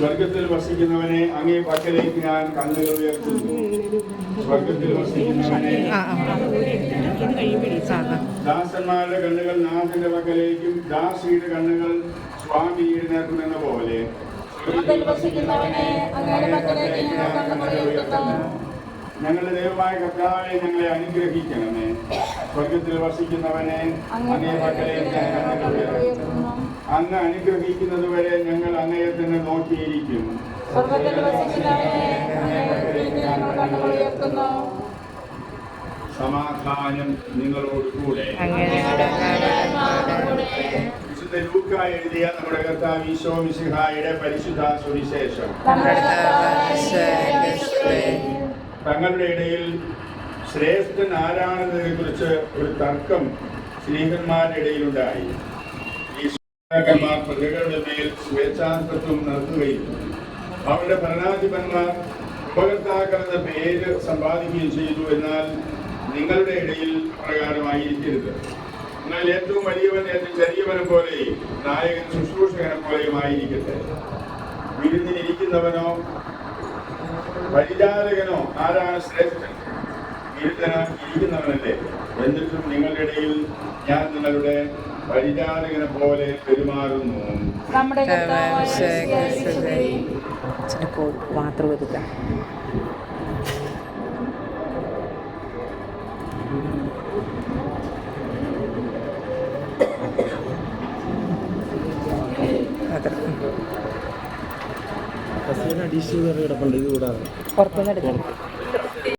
സ്വർഗത്തിൽ വസിക്കുന്നവനെ അങ്ങേ പക്കലേക്ക് ഞാൻ കണ്ണുകൾ ഉയർത്തുന്നു. സ്വർഗത്തിൽ വസിക്കുന്നവനെ ദാസന്മാരുടെ കണ്ണുകൾ നാഥന്റെ പക്കലേക്കും ദാസിയുടെ കണ്ണുകൾ സ്വാമിയുടെ നേർക്കുമെന്ന പോലെ ഞങ്ങളുടെ ദൈവമായ കർത്താവെ ഞങ്ങളെ അനുഗ്രഹിക്കണമേ. സ്വർഗത്തിൽ വസിക്കുന്നവനെ അങ്ങേ പക്കലേക്ക് ഞാൻ കണ്ണുകൾ ഉയർത്തുന്നു. അങ്ങ് അനുഗ്രഹിക്കുന്നത് വരെ ഞങ്ങൾ അങ്ങയെ തന്നെ നോക്കിയിരിക്കും. സമാധാനം നിങ്ങളോട് കൂടെ. വിശുദ്ധ ലൂക്ക എഴുതിയ നമ്മുടെ കർത്താവ് ഈശോ മിശിഹായുടെ പരിശുദ്ധ സുവിശേഷം. തങ്ങളുടെ ഇടയിൽ ശ്രേഷ്ഠൻ ആരാണെന്നതിനെ കുറിച്ച് ഒരു തർക്കം സ്നേഹന്മാരുടെ ഇടയിലുണ്ടായി. ഈ ശ്രീകന്മാർ പ്രജകളുടെ മേൽ സ്വേച്ഛാധിപത്വം നടത്തുകയും അവരുടെ ഭരണാധിപന്മാർ ഉപകർത്താക്കളുടെ പേര് സമ്പാദിക്കുകയും ചെയ്തു എന്നാൽ നിങ്ങളുടെ ഇടയിൽ പ്രകാരമായിരിക്കരുത് എന്നാൽ ഏറ്റവും വലിയവൻ ഏറ്റവും ചെറിയവനെ പോലെ നായകൻ ശുശ്രൂഷകനെ പോലെയും ആയിരിക്കട്ടെ. വിരുന്നിനിരിക്കുന്നവനോ പരിചാരകനോ ആരാണ് ശ്രേഷ്ഠൻ? ഇരുത്തന ഇരിക്കുന്നവനല്ലേ? എന്നിട്ടും നിങ്ങളുടെ ഇടയിൽ ഞാൻ നിങ്ങളുടെ പരിചാരകനെ പോലെ പെരുമാറുന്നു. നമ്മുടെ മാത്രം അത്ര അഡീഷണൽ കിടപ്പുണ്ട്. ഇത് കൂടാതെ. പുറത്തുനിന്ന് എടുക്കാം.